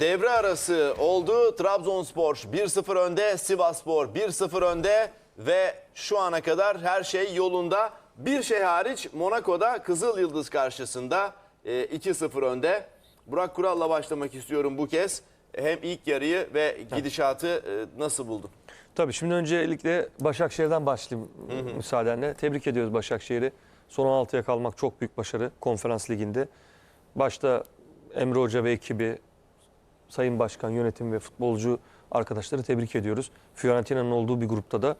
Devre arası oldu. Trabzonspor 1-0 önde, Sivasspor 1-0 önde ve şu ana kadar her şey yolunda. Bir şey hariç Monaco'da Kızıl Yıldız karşısında e, 2-0 önde. Burak Kural'la başlamak istiyorum bu kez. Hem ilk yarıyı ve gidişatı e, nasıl buldun? Tabii şimdi öncelikle Başakşehir'den başlayayım müsaadenle. Tebrik ediyoruz Başakşehir'i. Son 16'ya kalmak çok büyük başarı konferans liginde. Başta Emre Hoca ve ekibi, Sayın Başkan, yönetim ve futbolcu arkadaşları tebrik ediyoruz. Fiorentina'nın olduğu bir grupta da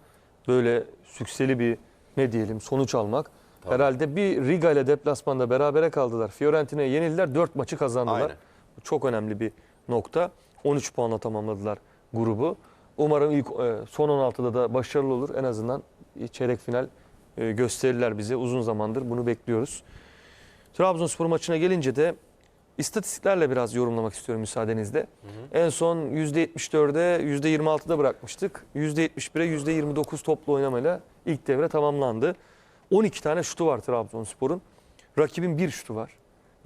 böyle sükseli bir ne diyelim sonuç almak. Herhalde bir Riga ile deplasmanda berabere kaldılar. Fiorentina'ya yenildiler, 4 maçı kazandılar. Aynen. Çok önemli bir nokta. 13 puanla tamamladılar grubu. Umarım ilk e, son 16'da da başarılı olur. En azından çeyrek final e, gösterirler bize. Uzun zamandır bunu bekliyoruz. Trabzonspor maçına gelince de istatistiklerle biraz yorumlamak istiyorum müsaadenizle. En son %74'e %26'da bırakmıştık. %71'e %29 toplu oynamayla ilk devre tamamlandı. 12 tane şutu var Trabzonspor'un. Rakibin bir şutu var.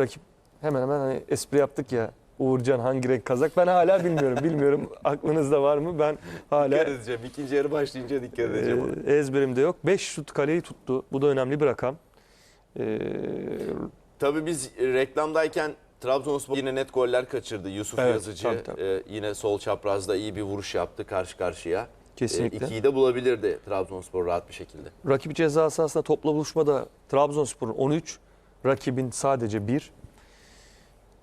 Rakip hemen hemen hani espri yaptık ya Uğurcan hangi renk kazak ben hala bilmiyorum. bilmiyorum aklınızda var mı? Ben hala Dikkat edeceğim. İkinci yarı başlayınca dikkat edeceğim. e, ezberimde yok. 5 şut kaleyi tuttu. Bu da önemli bir rakam. E, Tabii biz reklamdayken Trabzonspor yine net goller kaçırdı. Yusuf Evet, Yazıcı tabii, tabii. e, yine sol çaprazda iyi bir vuruş yaptı karşı karşıya. Kesinlikle. E, ikiyi de bulabilirdi Trabzonspor rahat bir şekilde. Rakip ceza sahasında topla buluşmada Trabzonspor'un 13, rakibin sadece 1.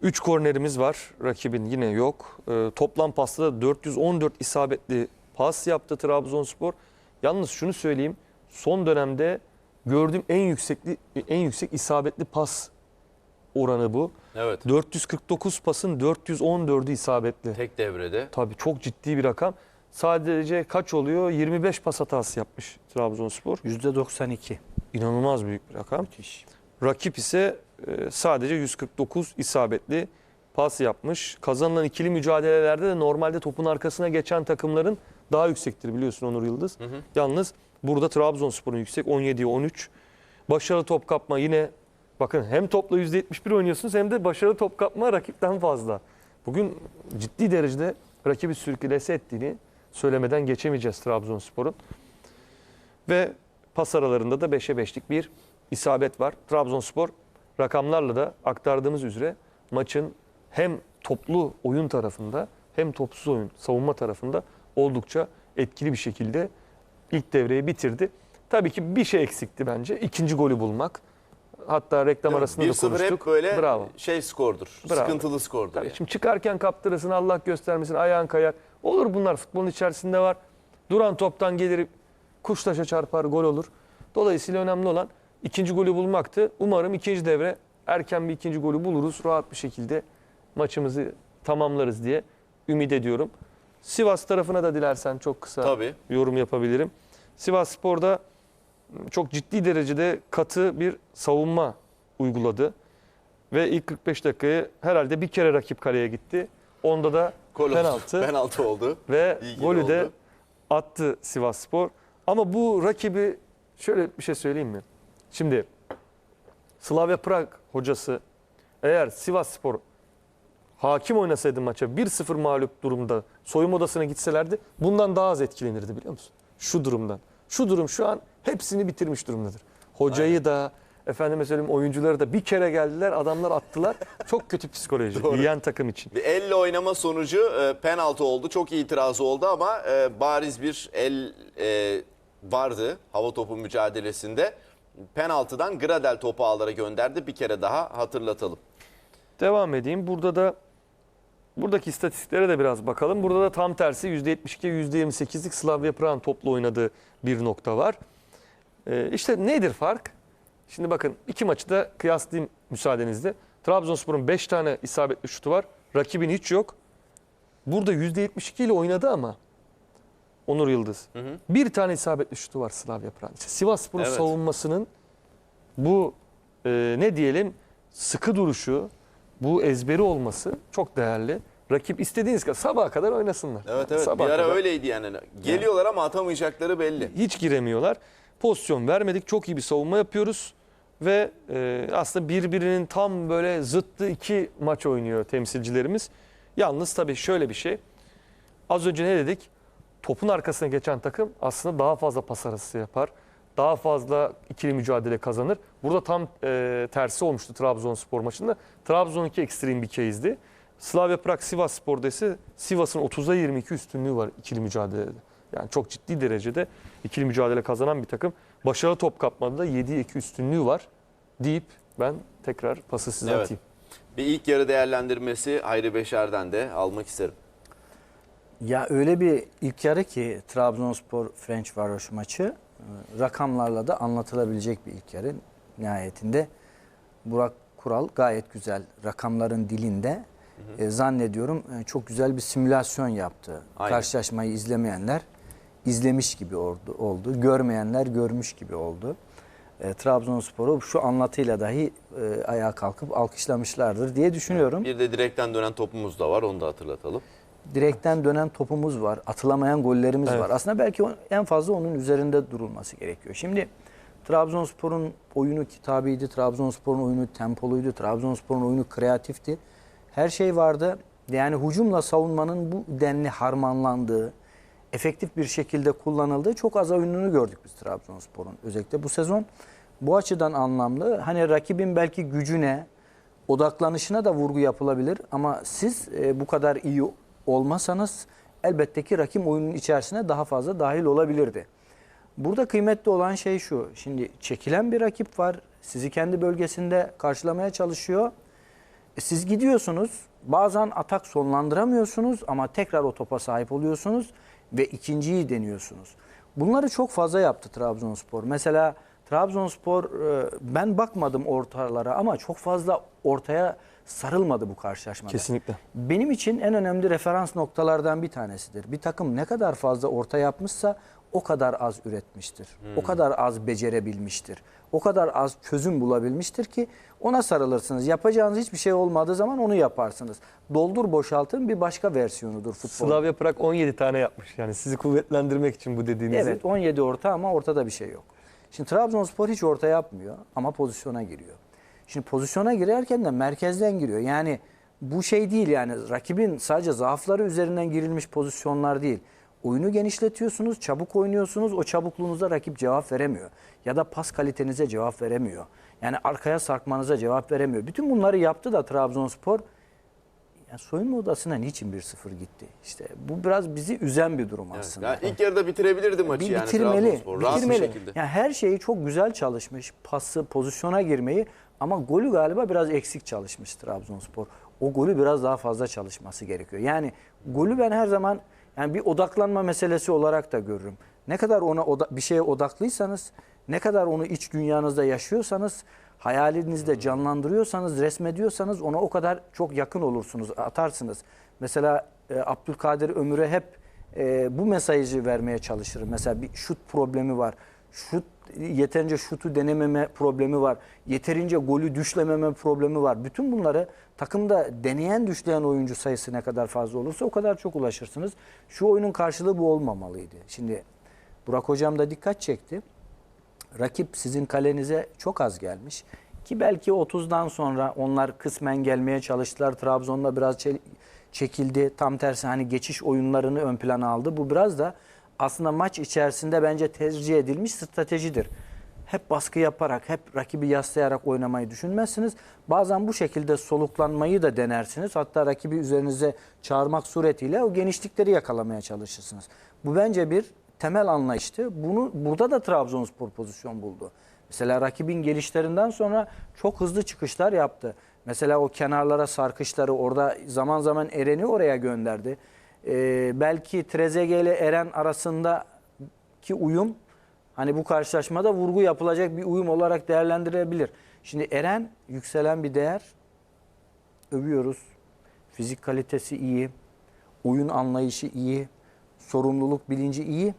3 kornerimiz var, rakibin yine yok. Ee, toplam pasta da 414 isabetli pas yaptı Trabzonspor. Yalnız şunu söyleyeyim, son dönemde gördüğüm en yüksekli en yüksek isabetli pas oranı bu. Evet. 449 pasın 414'ü isabetli. Tek devrede. Tabii çok ciddi bir rakam. Sadece kaç oluyor? 25 pas hatası yapmış Trabzonspor. %92. İnanılmaz büyük bir rakam. Müthiş. Rakip ise e, sadece 149 isabetli pas yapmış. Kazanılan ikili mücadelelerde de normalde topun arkasına geçen takımların daha yüksektir biliyorsun Onur Yıldız. Hı hı. Yalnız burada Trabzonspor'un yüksek 17'ye 13. Başarılı top kapma yine bakın hem topla %71 oynuyorsunuz hem de başarılı top kapma rakipten fazla. Bugün ciddi derecede rakibi sürklese ettiğini söylemeden geçemeyeceğiz Trabzonspor'un. Ve pas aralarında da 5'e 5'lik bir isabet var. Trabzonspor rakamlarla da aktardığımız üzere maçın hem toplu oyun tarafında hem topsuz oyun savunma tarafında oldukça etkili bir şekilde ilk devreyi bitirdi. Tabii ki bir şey eksikti bence. İkinci golü bulmak. Hatta reklam arasında da 1-0 konuştuk. hep böyle Bravo. şey skordur. Bravo. Sıkıntılı skordur. Tabii yani. şimdi çıkarken kaptırırsın Allah göstermesin ayağın kayar. Olur bunlar futbolun içerisinde var. Duran toptan gelir kuştaşa çarpar gol olur. Dolayısıyla önemli olan ikinci golü bulmaktı. Umarım ikinci devre erken bir ikinci golü buluruz. Rahat bir şekilde maçımızı tamamlarız diye ümit ediyorum. Sivas tarafına da dilersen çok kısa Tabii. yorum yapabilirim. Sivas Spor'da çok ciddi derecede katı bir savunma uyguladı. Ve ilk 45 dakikayı herhalde bir kere rakip kaleye gitti. Onda da Gol oldu. penaltı Penaltı oldu. ve İlgili golü de oldu. attı Sivas Spor. Ama bu rakibi şöyle bir şey söyleyeyim mi? Şimdi Slavia Prag hocası eğer Sivas Spor hakim oynasaydı maça 1-0 mağlup durumda soyunma odasına gitselerdi bundan daha az etkilenirdi biliyor musun? Şu durumdan. Şu durum şu an hepsini bitirmiş durumdadır. Hocayı da efendime söyleyeyim oyuncuları da bir kere geldiler adamlar attılar. Çok kötü psikoloji. Doğru. Yiyen takım için. Bir elle oynama sonucu e, penaltı oldu. Çok itiraz oldu ama e, bariz bir el e, vardı hava topu mücadelesinde. Penaltıdan Gradel topu ağlara gönderdi. Bir kere daha hatırlatalım. Devam edeyim. Burada da buradaki istatistiklere de biraz bakalım. Burada da tam tersi %72 %28'lik Slavia Prag'ın toplu oynadığı bir nokta var. Ee, işte nedir fark? Şimdi bakın iki maçı da kıyaslayayım müsaadenizle. Trabzonspor'un 5 tane isabetli şutu var. Rakibin hiç yok. Burada %72 ile oynadı ama Onur Yıldız. Hı hı. Bir tane isabetli şutu var Slavia Prag'ın. İşte Sivasspor'un Evet. savunmasının bu e, ne diyelim sıkı duruşu, bu ezberi olması çok değerli. Rakip istediğiniz kadar sabaha kadar oynasınlar. Evet evet Sabaha bir ara kadar. öyleydi yani. Geliyorlar ama atamayacakları belli. Hiç giremiyorlar. Pozisyon vermedik. Çok iyi bir savunma yapıyoruz. Ve e, aslında birbirinin tam böyle zıttı iki maç oynuyor temsilcilerimiz. Yalnız tabii şöyle bir şey. Az önce ne dedik? Topun arkasına geçen takım aslında daha fazla pas arası yapar. Daha fazla ikili mücadele kazanır. Burada tam e, tersi olmuştu Trabzonspor maçında. Trabzon'unki ekstrem bir case'di. Slavia Prag Sivas Spor'da ise Sivas'ın 30'a 22 üstünlüğü var ikili mücadelede. Yani çok ciddi derecede ikili mücadele kazanan bir takım. Başarılı top kapmada da 7'ye 2 üstünlüğü var deyip ben tekrar pası size Evet. atayım. Bir ilk yarı değerlendirmesi Hayri Beşer'den de almak isterim. Ya öyle bir ilk yarı ki Trabzonspor French Varoş maçı e, rakamlarla da anlatılabilecek bir ilk yarı. Nihayetinde Burak Kural gayet güzel rakamların dilinde e, zannediyorum e, çok güzel bir simülasyon yaptı. Aynen. Karşılaşmayı izlemeyenler izlemiş gibi oldu, oldu. Görmeyenler görmüş gibi oldu. E, Trabzonspor'u şu anlatıyla dahi e, ayağa kalkıp alkışlamışlardır diye düşünüyorum. Bir de direkten dönen topumuz da var onu da hatırlatalım. direkten dönen topumuz var. Atılamayan gollerimiz Evet. var. Aslında belki en fazla onun üzerinde durulması gerekiyor. Şimdi Trabzonspor'un oyunu kitabiydi. Trabzonspor'un oyunu tempoluydu. Trabzonspor'un oyunu kreatifti. Her şey vardı. Yani hücumla savunmanın bu denli harmanlandığı, efektif bir şekilde kullanıldığı çok az oyununu gördük biz Trabzonspor'un. Özellikle bu sezon bu açıdan anlamlı. Hani rakibin belki gücüne, odaklanışına da vurgu yapılabilir ama siz e, bu kadar iyi olmasanız elbette ki rakip oyunun içerisine daha fazla dahil olabilirdi. Burada kıymetli olan şey şu. Şimdi çekilen bir rakip var. Sizi kendi bölgesinde karşılamaya çalışıyor. E, Siz gidiyorsunuz. Bazen atak sonlandıramıyorsunuz ama tekrar o topa sahip oluyorsunuz ve ikinciyi deniyorsunuz. Bunları çok fazla yaptı Trabzonspor. Mesela Trabzonspor e, ben bakmadım ortalara ama çok fazla ortaya sarılmadı bu karşılaşmada. Kesinlikle. Benim için en önemli referans noktalardan bir tanesidir. Bir takım ne kadar fazla orta yapmışsa o kadar az üretmiştir. O kadar az becerebilmiştir. O kadar az çözüm bulabilmiştir ki ona sarılırsınız. Yapacağınız hiçbir şey olmadığı zaman onu yaparsınız. Doldur boşaltın bir başka versiyonudur futbol. Slavia Prag 17 tane yapmış. Yani sizi kuvvetlendirmek için bu dediğinizi. Evet 17 orta ama ortada bir şey yok. Şimdi Trabzonspor hiç orta yapmıyor ama pozisyona giriyor. Şimdi pozisyona girerken de merkezden giriyor. Yani bu şey değil yani rakibin sadece zaafları üzerinden girilmiş pozisyonlar değil. Oyunu genişletiyorsunuz, çabuk oynuyorsunuz. O çabukluğunuza rakip cevap veremiyor. Ya da pas kalitenize cevap veremiyor. Yani arkaya sarkmanıza cevap veremiyor. Bütün bunları yaptı da Trabzonspor yani soyunma odasına niçin 1-0 gitti? İşte bu biraz bizi üzen bir durum aslında. Yani ilk yarıda bitirebilirdi maçı Bir yani bitirmeli. Trabzonspor. Bitirmeli. Yani her şeyi çok güzel çalışmış. Pası, pozisyona girmeyi ama golü galiba biraz eksik çalışmış Trabzonspor. O golü biraz daha fazla çalışması gerekiyor. Yani golü ben her zaman yani bir odaklanma meselesi olarak da görürüm. Ne kadar ona oda- bir şeye odaklıysanız, ne kadar onu iç dünyanızda yaşıyorsanız, hayalinizde canlandırıyorsanız, resmediyorsanız ona o kadar çok yakın olursunuz, atarsınız. Mesela e, Abdülkadir Ömür'e hep e, bu mesajı vermeye çalışırım. Mesela bir şut problemi var. Şut yeterince şutu denememe problemi var. Yeterince golü düşlememe problemi var. Bütün bunları takımda deneyen düşleyen oyuncu sayısı ne kadar fazla olursa o kadar çok ulaşırsınız. Şu oyunun karşılığı bu olmamalıydı. Şimdi Burak hocam da dikkat çekti. Rakip sizin kalenize çok az gelmiş. Ki belki 30'dan sonra onlar kısmen gelmeye çalıştılar. Trabzon'da biraz çekildi. Tam tersi hani geçiş oyunlarını ön plana aldı. Bu biraz da aslında maç içerisinde bence tercih edilmiş stratejidir. Hep baskı yaparak, hep rakibi yaslayarak oynamayı düşünmezsiniz. Bazen bu şekilde soluklanmayı da denersiniz. Hatta rakibi üzerinize çağırmak suretiyle o genişlikleri yakalamaya çalışırsınız. Bu bence bir temel anlayıştı. Bunu burada da Trabzonspor pozisyon buldu. Mesela rakibin gelişlerinden sonra çok hızlı çıkışlar yaptı. Mesela o kenarlara sarkışları orada zaman zaman Eren'i oraya gönderdi. Ee, belki Trezeguet ile Eren arasındaki uyum hani bu karşılaşmada vurgu yapılacak bir uyum olarak değerlendirilebilir. Şimdi Eren yükselen bir değer. Övüyoruz. Fizik kalitesi iyi. Oyun anlayışı iyi. Sorumluluk bilinci iyi.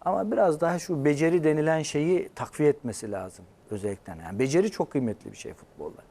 Ama biraz daha şu beceri denilen şeyi takviye etmesi lazım özellikle. Yani beceri çok kıymetli bir şey futbolda.